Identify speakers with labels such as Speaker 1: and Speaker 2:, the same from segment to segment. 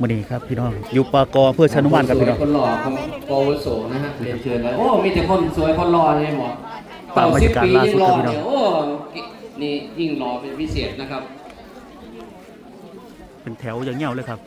Speaker 1: มื้อนี้ครับพี่น้องอยู่ปากออำเพื่อชานุมานครับพี่น้อง
Speaker 2: คนหล่อของโปรวุโสนะฮะเรียนเชิญเลยโอ้มีแต่คนสวยคนหล่อเลยหมอ
Speaker 1: ตามบรรยากาศ
Speaker 2: ปี
Speaker 1: ล่าสุ
Speaker 2: ยิ่
Speaker 1: ด
Speaker 2: งหล่อ
Speaker 1: ครับพี่น้อง
Speaker 2: เนี่ยโอ้นี่ยิ่งหล่อเป็นพิเศษนะครับ
Speaker 1: เป็นแถวอย่างเงี้ยเลยครับ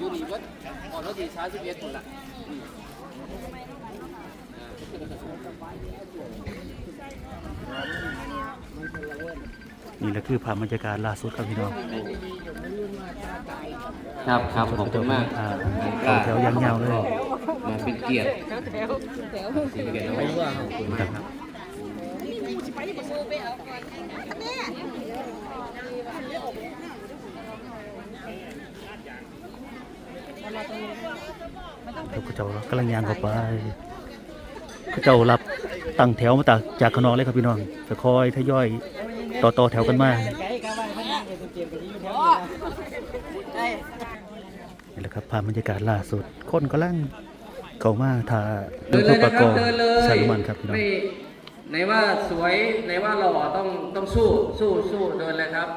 Speaker 2: ยูนิวัดออกรถดีช้าสิบเอ็ดคนละ
Speaker 1: นี่แหละคือภาพบรรยากาศล่าสุดครับพี่น้อง
Speaker 2: ครับครับขอบคุณมาก
Speaker 1: อ่าต่อแถวอย่างเงี้ยเลย
Speaker 2: มาเป็นเกียรติเป็นเกียรตินะว่าขอบคุณมากครับ
Speaker 1: แล้วก็เจ้ากำลังยางเข้าไปเขาเจ้ารับตั้งแถวมาจากจากขางนองเลยครับพี่น้องจะคอยทยอยต่อต่อแถวกันมา นี่แหละครับภาพบรรยากาศล่าสุด คนกำลังเข้ามาถ่า
Speaker 2: เดินเลย
Speaker 1: ป
Speaker 2: นะ
Speaker 1: ระ
Speaker 2: ค
Speaker 1: ก
Speaker 2: รับ
Speaker 1: อบ
Speaker 2: เดินเลย
Speaker 1: ชานุมันครับพี่น้อง
Speaker 2: ไม่ไหนว่าสวยไหนว่าหล่อต้องต้องสู้สู้สู้เดินเลยครับ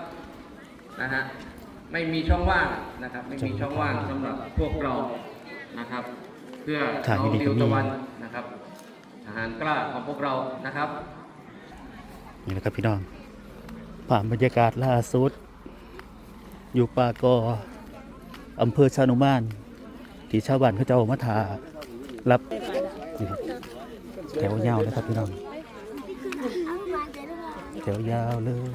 Speaker 2: นะฮะไม่มีช่องว่างนะครับ ไม่มีช่องว่างสำหรับพวกเรานะครับ เพื่อ
Speaker 1: ทาง
Speaker 2: น้อง
Speaker 1: นี้
Speaker 2: ดิ
Speaker 1: ก็
Speaker 2: ว
Speaker 1: มี
Speaker 2: ตะวันนะครับทหารกล้าของพวกเรานะครับ
Speaker 1: นี่แหละครับพี่น้อง ภาพบรรยากาศล่าสุด อยู่ปากออำเภอชานุมาน ที่ชาวบ้านเขาเจ้ามาถารับแถวยาวเลยครับพี่น้องแถวยาวเลย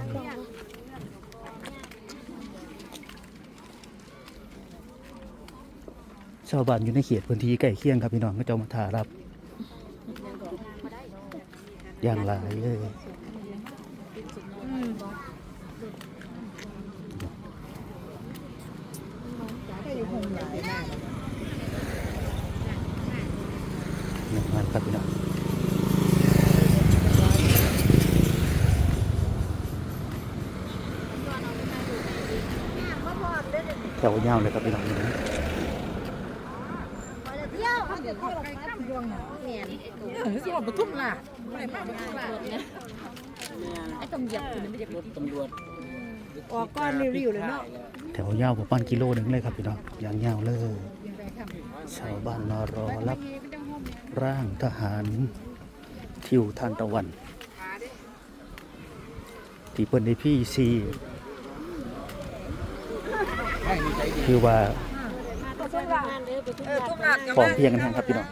Speaker 1: ชาวบ้านอยู่ในเขตพื้นที่ใกล้เคียงครับพี่น้องเขาเจ้ามาถารับ อย่างหลายเลย นี่มาครับพี่น้อง แถวยาเลยครับพี่น้อง
Speaker 3: สิบอกปทุมล่ะไม่พาปทุมล่ะไอ้ตำเหยียบคือมันไม่เหยียบรถตำรวจออกก้อนริ้วๆเลยเนาะ
Speaker 1: แถวยาวประมาณกิโลหนึ่งเลยครับพี่น้องยางยาวเลยชาวบ้านมารอรับร่างทหารทิวทานตะวัน ที่เปิ้นในพี่ซี คือว่า
Speaker 3: เออทุกหลัก
Speaker 1: พร้อมเพรียงกันทั้งครับพี่น้อง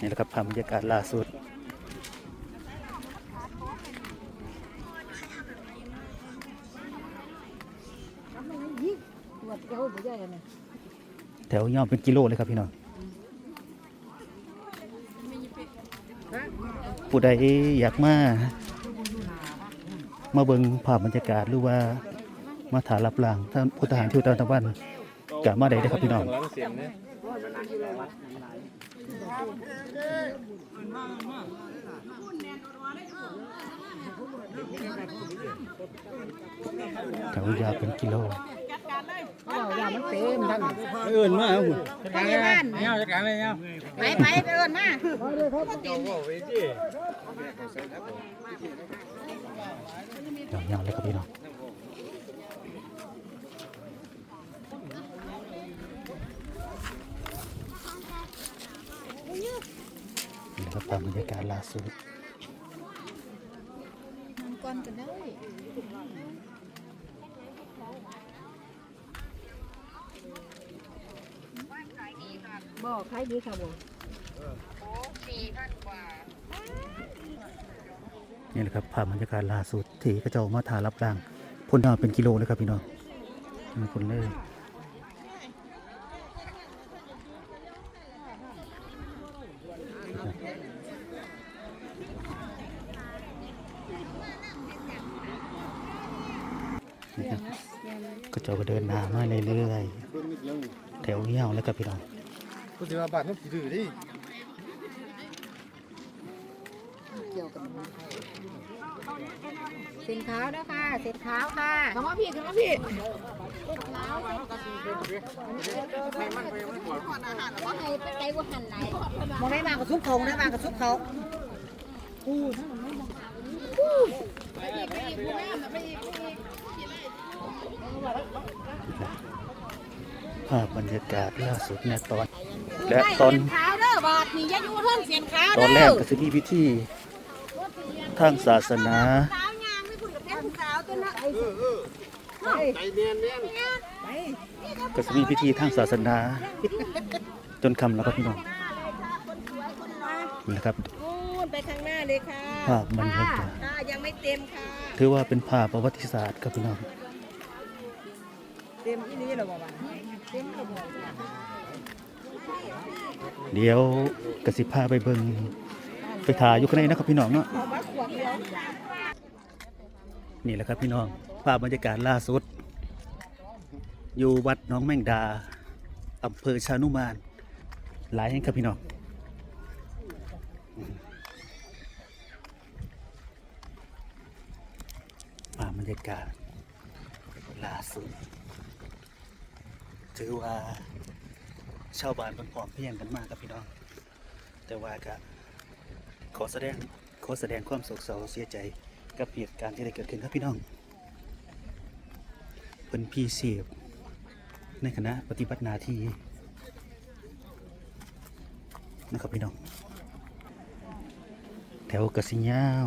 Speaker 1: นี่แหละครับภาพบรรยากาศล่าสุด
Speaker 3: วัดเขาบ่ใหญ่นะ
Speaker 1: แถวยาวเป็นกิโลเลยครับพี่น้องผู้ใดอยากมา มาเบิ่งภาพบรรยากาศหรือว่ามาถารับรางท่านพุทธหารทิวตะวันตะวันกะมาได้เด้ครับพี่น้องแถวยาวเป็นกิโล
Speaker 3: อย่ามันเต็มท่าน
Speaker 4: เอินมาครับผม
Speaker 3: ไปบ้าน
Speaker 4: เงาจัดการเลยเงา
Speaker 3: ไปไปไปเอิ้นมา
Speaker 1: ยาวๆเลยครับพี่น้องนี่นะครับตามบรรยากาศล่าสุด
Speaker 3: ก่อนกันได้บ่ขายดีค่ะบ่
Speaker 1: นี่ นี่แหละครับภาพบรรยากาศล่าสุดที่กระเจ้ามาถารับร่างพ่นทางเป็นกิโลเลยครับพี่น้องมีคนเลยนี่ครับกระเจ้าเดินหน้ามาเรื่อยๆแถวเงี้ยวแล้วครับพี่น้อง
Speaker 4: คุณสิว่าบาทมันถือดิ
Speaker 3: เกี่ยวกันเส้นขาวนะคะสินขาวค่ะทำไมผิดทคำว่าพี่าก็ให้ไปไกลกว่าหันไหนมองไม่มากับซุปเขานะมากับซุปเขาอู้
Speaker 1: ภาพบรรยากาศล่าสุดในตอนและตอนตอนแรกก็จะมีพิธี ทางศาสนา
Speaker 3: สาวยางไม่พูดกับแม่ผู้สาวตัวน่ะ
Speaker 1: ก็จะมีพิธีทางศาสนา จนคำแล้วครับพี่น้องนี่นะครับ
Speaker 3: นู่นไปข้างหน้าเลยค่ะ
Speaker 1: ภาพบรรยากาศ
Speaker 3: ค่ะยังไม่เต็มค่ะ
Speaker 1: ถือว่าเป็นภาพประวัติศาสตร์ครับพี่น้อง
Speaker 3: เต็มอีนี้เหรอบ่าวะเต็มแล้วบ่
Speaker 1: เดี๋ยวกสิพาไปเบิง ไปถ่ายอยู่ข้างในนะครับพี่น้องเนาะนี่แหละครับพี่น้องภาพบรรยากาศล่าสุด อยู่วัดน้องแมงดาอำเภอชานุมาน หลายแห่งครับพี่น้องภาพบรรยากาศล่าสุด ถือว่าชาวบ้านเป็นพร้อมเพียงกันมากครับพี่น้อง แต่ว่าก็ ขอแสดงขอแสดงความโศกเศร้าเสียใจกับเหตุการณ์ที่ได้เกิดขึ้นครับพี่น้องเป็นพี่เสียบในคณะปฏิบัติหนาทีนะครับพี่น้อง แถวกสิยาว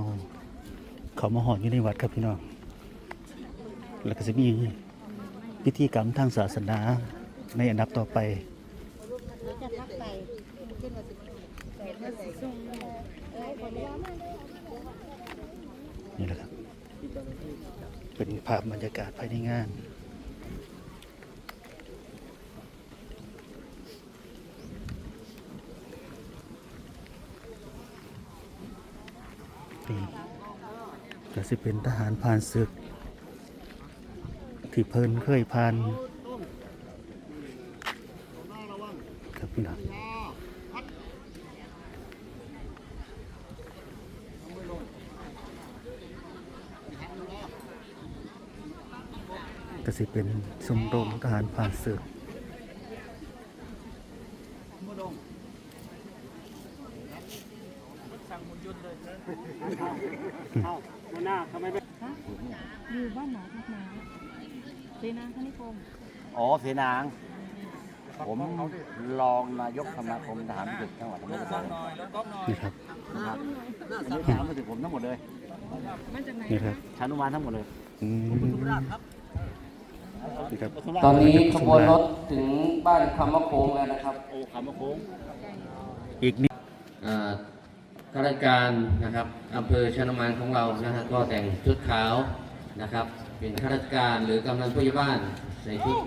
Speaker 1: เขามาหอนอยู่ในวัดครับพี่น้อง แล้วก็จะมีพิธีกรรมทางศาสนาในอันดับต่อไป นี่แหละครับ เป็นภาพบรรยากาศภายในงานนี่ก็สิเป็นทหารผ่านศึก ที่เพิ่นเคยผ่านครับพี่น้อง สิเป็นสมรมทหารผ่านศึก
Speaker 3: อยู่บ้านหมอพักมาเสนาคณิคม
Speaker 5: อ๋อเสนาง ผมรองนายกสมาคมทหารศึกจังหวัดนครปฐม
Speaker 1: นี่ครับ
Speaker 5: ครับอันนี้ทหารศึกผมทั้งหมดเลย
Speaker 1: นี่ครับ
Speaker 5: ชานุมานทั้งหมดเลย
Speaker 1: อืม นี่ครับ
Speaker 2: ตอนนี้ขบวนรถถึงบ้านคำมะโค้งแล้วนะครับ
Speaker 5: โอ้ขามาโค้ง
Speaker 1: อีกนิด
Speaker 2: อ่าข้าราชการนะครับอำเภอชนมานของเรานะฮะก็แต่งชุดขาวนะครับ เป็นข้าราชการหรือกำนันผู้ใหญ่บ้านใส่ชุด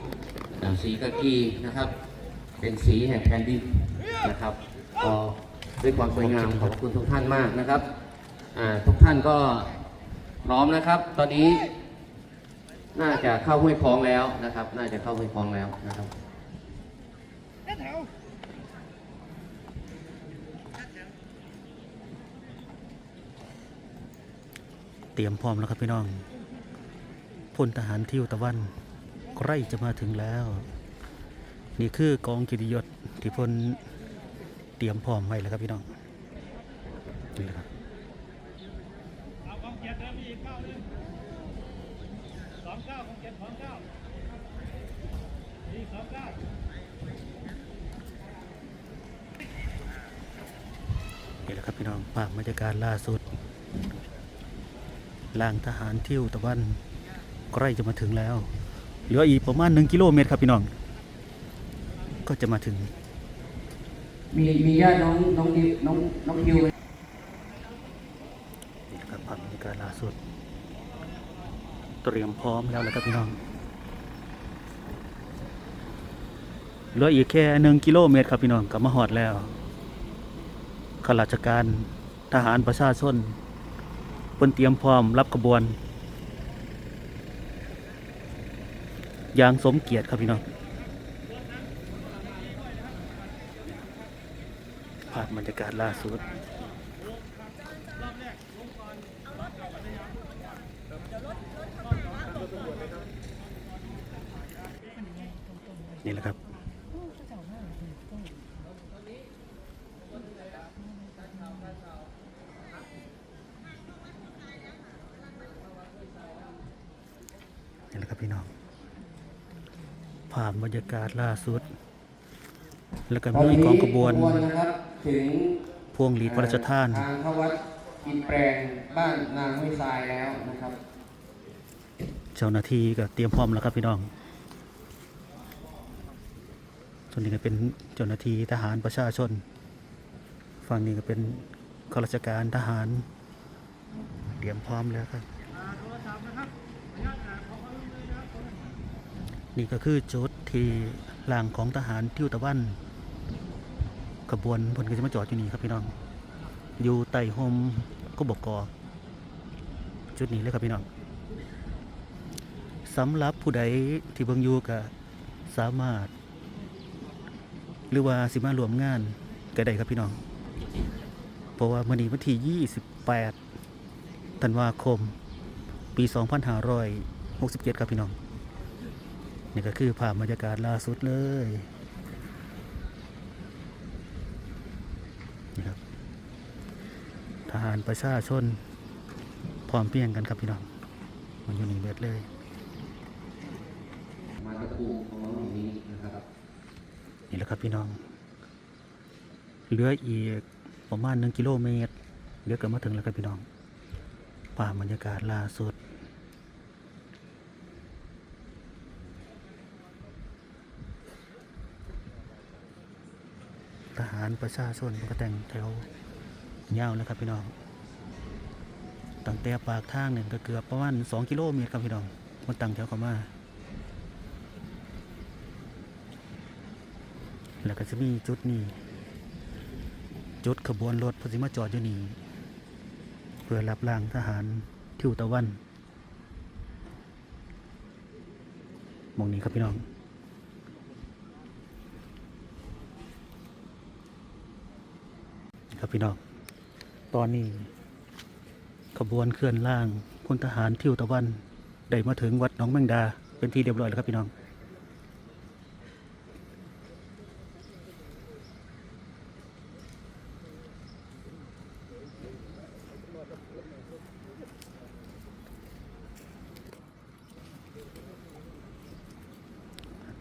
Speaker 2: อ่าสีกากีนะครับ เป็นสีแห่งแผ่นดินนะครับก็ด้วยความสวยงามขอบคุณทุกท่านมากนะครับอ่าทุกท่านก็พร้อมนะครับ ตอนนี้ น่าจะเข้าห้วยคลองแล้วนะครับ น่าจะเข้าห้วยคลองแล้วนะครับ
Speaker 1: เตรียมพร้อมแล้วครับพี่น้องพลทหารทิวตะวันใกล้จะมาถึงแล้ว นี่คือกองกิตติยศที่พลเตรียมพร้อมไว้แล้วครับพี่น้องนี่แหละครับ นี่แหละครับพี่น้องภาพบรรยากาศล่าสุดลางทหารเที่ยวตะวันใกล้จะมาถึงแล้ว เหลืออีกประมาณหนึ่งกิโลเมตรครับพี่น้อง ก็จะมาถึง
Speaker 2: มีมีญาติน้องน้องดิวน้องน้องคิวไหม
Speaker 1: นี่นะครับภาพบรรยากาศล่าสุด เตรียมพร้อมแล้วแหละครับพี่น้องเหลืออีกแค่หนึ่งกิโลเมตรครับพี่น้องกับมาหอดแล้วข้าราชการทหารประชาชนเพิ่นเตรียมพร้อมรับขบวนอย่างสมเกียรติครับพี่น้องภาพบรรยากาศล่าสุด นี่แหละครับ นี่แหละครับพี่น้องภาพบรรยากาศล่าสุด แล้วก็มีกองขบวน
Speaker 2: นะครับถึง
Speaker 1: พวงหลีดพระราชทาน
Speaker 2: ทางเข้าวัดอินแปลงบ้านนางห้วยทรายแล้วนะครับ
Speaker 1: เจ้าหน้าที่ก็เตรียมพร้อมแล้วครับพี่น้อง ส่วนนี้ก็เป็นเจ้าหน้าที่ทหารประชาชน ฝั่งนี้ก็เป็นข้าราชการทหาร เตรียมพร้อมแล้วครับ นี่ก็คือจุดที่หลังของทหารทิวตะวันขบวนพลก็จะมาจอดอยู่นี่ครับพี่น้อง อยู่ใต้โฮมก็บกอจุดนี้เลยครับพี่น้องสำหรับผู้ใดที่เบิ่งอยู่ก็สามารถ หรือว่าสิมารวมงานก็ได้ครับพี่น้อง เพราะว่ามื้อนี้วันที่28ธันวาคม ปี 2567 ครับพี่น้อง นี่ก็คือภาพบรรยากาศล่าสุดเลยนี่ครับทหารประชาชนพร้อมเพียงกันครับพี่น้อง มันอยู่นี่เบิดเลย
Speaker 2: มาตะปูของน้องอย่างนี้นะครับ
Speaker 1: นะครับพี่น้อง เหลืออีกประมาณหนึ่งกิโลเมตร เหลือเกันมาถึงแล้วครับพี่น้องป่าบรรยากาศล่าสุดทหารประชาชนก็แต่งแถวยาวแล้วครับพี่น้อง ตั้งแต่ปากทางหนึ่งก็เกือบประมาณสองกิโลเมตรครับพี่น้องมันตั้งแถวเข้ามา แล้วก็จะมีจุดนี้ จุดขบวนรถพสิมาจอดอยู่นี่เพื่อรับร่างทหารทิวตะวันมองนี้ครับพี่น้องครับพี่น้อง ตอนนี้ ขบวนเคลื่อนล่างพลทหารทิวตะวัน ได้มาถึงวัดหนองแมงดาเป็นที่เรียบร้อยแล้วครับพี่น้อง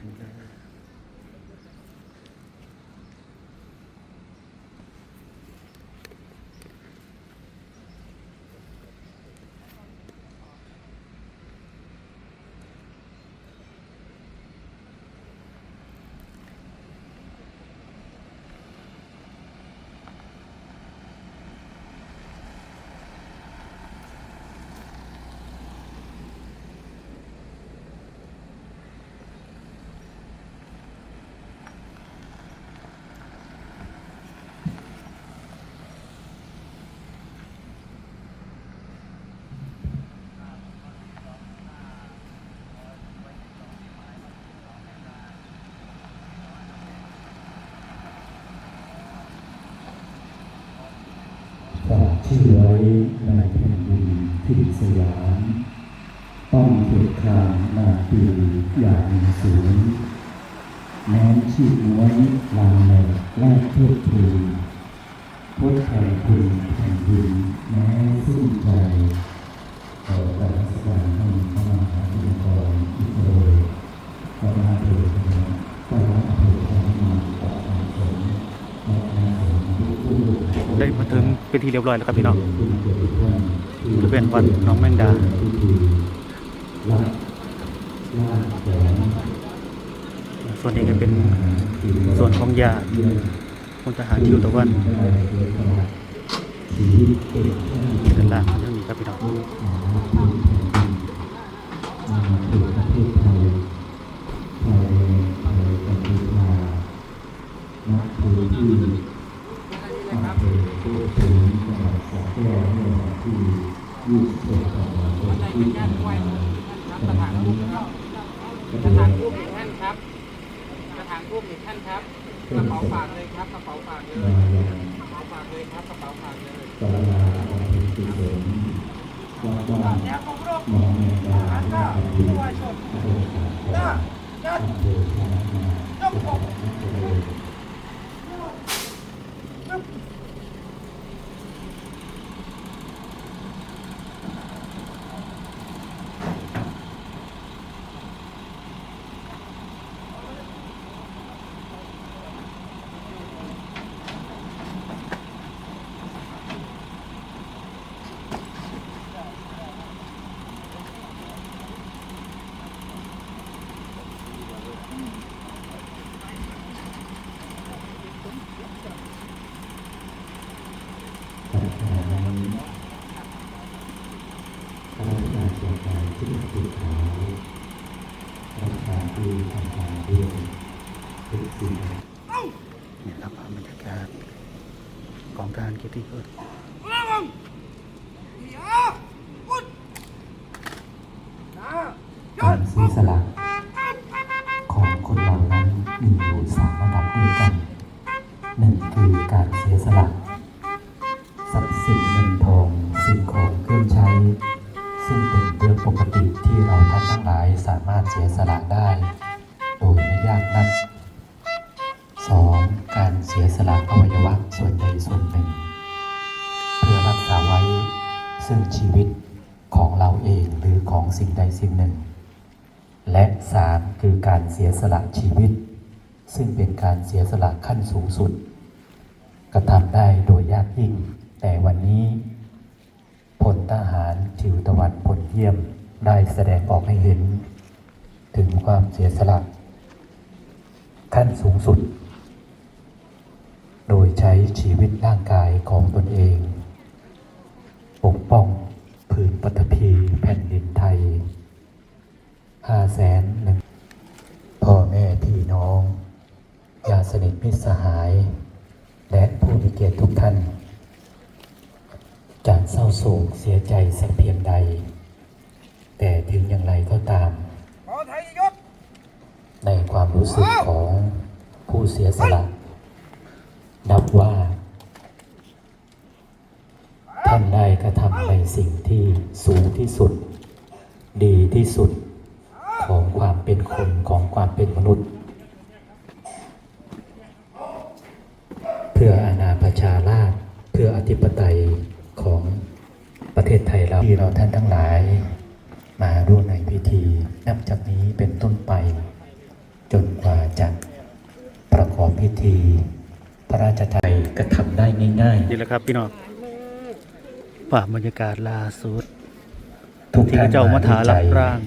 Speaker 1: ถึงแล้ว
Speaker 6: ฝากชื่อไว้ในแผ่นดินทิศสยามต้องเถิดครางนาปีอย่างสูงแม้ชีพไว้ลางในแรกเทิดทูนทดแทนคุณแผ่นดินแม้สิ้นใจขอรัชการให้พระมหาวิทยากรอีกเลยพระนาเถิดนะพระนาเถิดของมันต่อไปสมและนาเถิดทุกผู้
Speaker 1: ได้มาถึงเป็นที่เรียบร้อยแล้วครับพี่น้องบริเวณวัดน้องแมงดาส่วนนี้ก็เป็นส่วนของยาพลทหารทิวตะวันด้านล่างเรื่องนี้ครับพี่น้อง
Speaker 2: ครับ กระถางรูปหนึ่งท่านครับ กระเป๋าฝากเลยครับ กระเป๋าฝากเลย กระเป๋าฝากเลยครับ กระเป๋าฝากเลย
Speaker 1: ค
Speaker 6: การที่ติดขายรับการที่ทำงานด้วยทุกสิ่ง
Speaker 1: นี่ครับภาพบรรยากาศก องก
Speaker 6: คือการเสียสละชีวิต ซึ่งเป็นการเสียสละขั้นสูงสุด กระทำได้โดยยากยิ่ง แต่วันนี้พลทหารทิวตะวันพลเยี่ยมได้แสดงออกให้เห็น ถึงความเสียสละ ขั้นสูงสุด โดยใช้ชีวิตร่างกายของตนเอง ปกป้องผืนปฐพีแผ่นดินไทยห้าแสนหนึ่ง พ่อแม่พี่น้องญาติสนิทมิตรสหาย และผู้มีเกียรติทุกท่าน จากเศร้าโศกเสียใจสักเพียงใด แต่ถึงอย่างไรก็ตาม ในความรู้สึกของผู้เสียสละ นับว่า ท่านได้กระทำในสิ่งที่สูงที่สุด ดีที่สุด เป็นมนุษย์ เพื่ออาณาประชาราษฎร์เพื่ออธิปไตยของประเทศไทยเราที่เราท่านทั้งหลาย มาร่วมในพิธี นับจากนี้เป็นต้นไป จนกว่าจะประกอบพิธี พระราชทานกระทำได้ง่ายๆ
Speaker 1: นี่แหละครับพี่น้องภาพบรรยากาศล่าสุด
Speaker 6: ทุก
Speaker 1: ที่
Speaker 6: ท่าน
Speaker 1: เจ้ามาถารับร่าง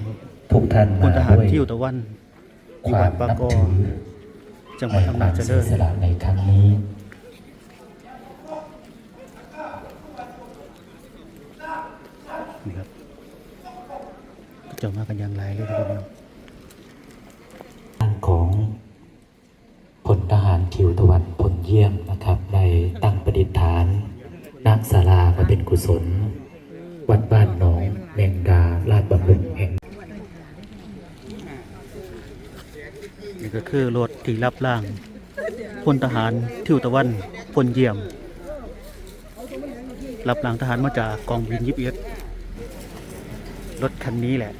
Speaker 6: ทุกท่าน
Speaker 1: พล
Speaker 6: มา
Speaker 1: ทหาร
Speaker 6: ด้วย
Speaker 1: ทิวตะวันอ
Speaker 6: ค
Speaker 1: ยู่
Speaker 6: วา
Speaker 1: บ้ามนปาก
Speaker 6: นับ
Speaker 1: กอ
Speaker 6: ถือ
Speaker 1: จังหวัดอำนาจเจริญ
Speaker 6: ในความสียสละในครั้งนี้
Speaker 1: นี่ครับเจ้ามากันอย่างไรเลยครับพี่น้อง
Speaker 6: ด้านของพลทหารทิวตะวันพลเยี่ยมนะครับได้ตั้งประดิษฐานนักศาลามาเป็นกุศล วัดบ้านหนองแมงดาลาดบำรุงแห่ง
Speaker 1: นี่ก็ คือรถที่รับล่างพลทหารทิวตะวันพลเยี่ยม รับล่างทหารมาจากกองบินยิบเอ็ดรถคันนี้แหละ